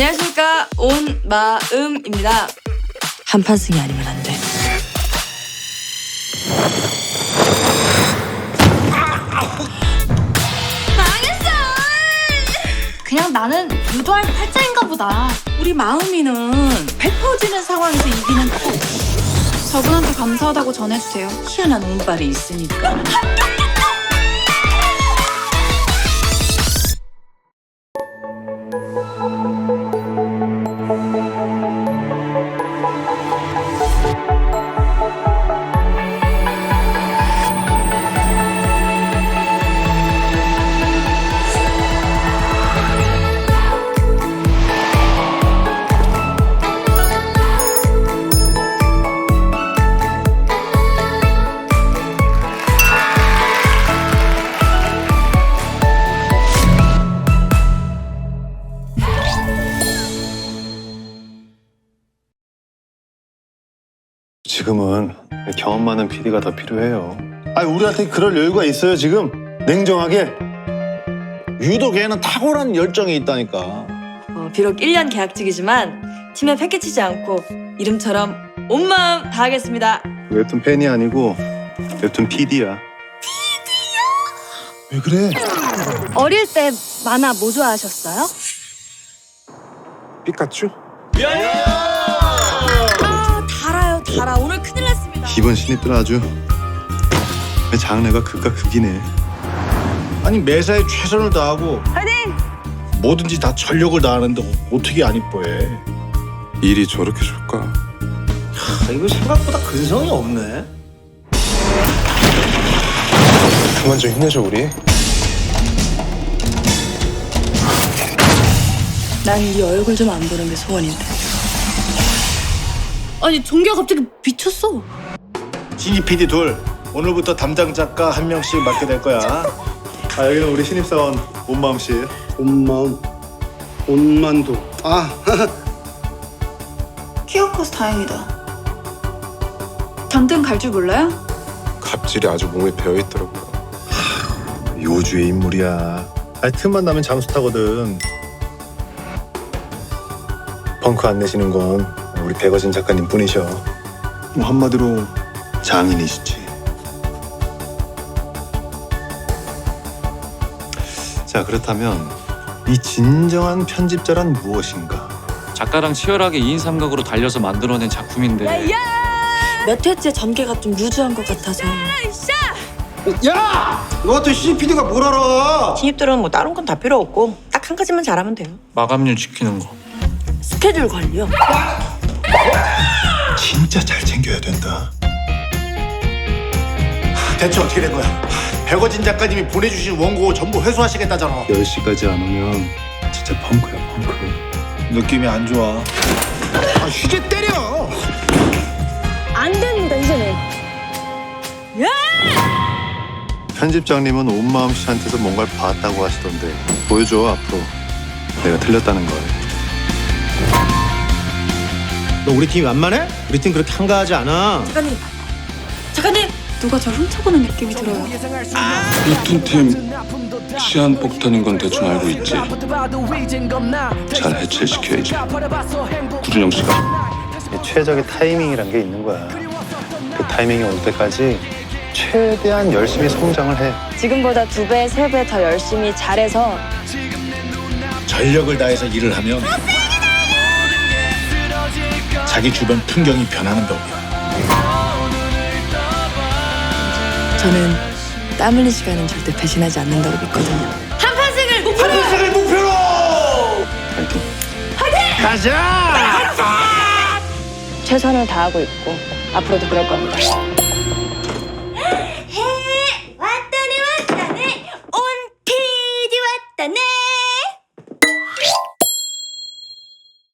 안녕하십니까 온 마음입니다. 한판승이 아니면 안 돼. 그냥 나는 유도할 팔자인가 보다. 우리 마음이는 배 터지는 상황에서 이기는 또 저분한테 감사하다고 전해주세요. 희한한 운빨이 있으니까. 지금은 경험 많은 PD가 더 필요해요. 아니 우리한테 그럴 여유가 있어요 지금? 냉정하게? 유독 걔는 탁월한 열정이 있다니까. 어, 비록 1년 계약직이지만 팀에 패키치지 않고 이름처럼 온 마음 다하겠습니다. 웹툰 팬이 아니고 웹툰 PD야. 왜 그래? 어릴 때 만화 뭐 좋아하셨어요? 피카츄? 아 달아 오늘 큰일 났습니다. 이번 신입들 아주 장르가 극과 극이네. 아니 매사에 최선을 다하고 파이팅! 뭐든지 다 전력을 다하는데 어떻게 안 이뻐해? 일이 저렇게 좋을까? 아, 이거 생각보다 근성이 없네. 그만 좀 힘내줘 우리. 난네 얼굴 좀 안 보는 게 소원인데. 아니 종기가 갑자기 미쳤어. 신입 PD 둘 오늘부터 담당 작가 한 명씩 맡게 될 거야. 아 여기는 우리 신입사원 온마음 씨. 온마음 온만도 아 키가 커서 다행이다. 당근 갈줄 몰라요? 갑질이 아주 몸에 배어 있더라고요. 요주의 인물이야. 아니 틈만 나면 잠수 타거든. 펑크 안 내시는 건 우리 백어진 작가님 뿐이셔. 뭐 한마디로 장인이시지. 자 그렇다면 이 진정한 편집자란 무엇인가? 작가랑 치열하게 2인 삼각으로 달려서 만들어낸 작품인데 몇 회째 전개가 좀 루즈한 것 같아서 야! 너 같은 CPD가 뭘 알아 신입들은 뭐 다른 건 다 필요 없고 딱 한 가지만 잘하면 돼요. 마감률 지키는 거. 스케줄 관리요. 진짜 잘 챙겨야 된다. 대체 어떻게 된 거야? 백어진 작가님이 보내주신 원고 전부 회수하시겠다잖아. 10시까지 안 오면 진짜 펑크야 펑크. 느낌이 안 좋아. 아, 휴재 때려. 안 됩니다 이제는. 편집장님은 온마음 씨한테서 뭔가를 봤다고 하시던데 보여줘 앞으로 내가 틀렸다는 걸. 너 우리 팀 완만해? 우리 팀 그렇게 한가하지 않아 작가님, 작가님. 누가 절 훔쳐보는 느낌이 들어요. 웹툰팀 시한 폭탄인 건 대충 알고 있지. 잘 해체시켜야지. 구준영 씨가 최적의 타이밍이란 게 있는 거야. 그 타이밍이 올 때까지 최대한 열심히 성장을 해. 지금보다 두 배, 세 배 더 열심히 잘해서 전력을 다해서 일을 하면 자기 주변 풍경이 변하는 법이야. 저는 땀 흘린 시간은 절대 배신하지 않는다고 믿거든요. 한판승을 목표로. 한승을 목표로. 최선을 다하고 있고 앞으로도 그럴 겁니다.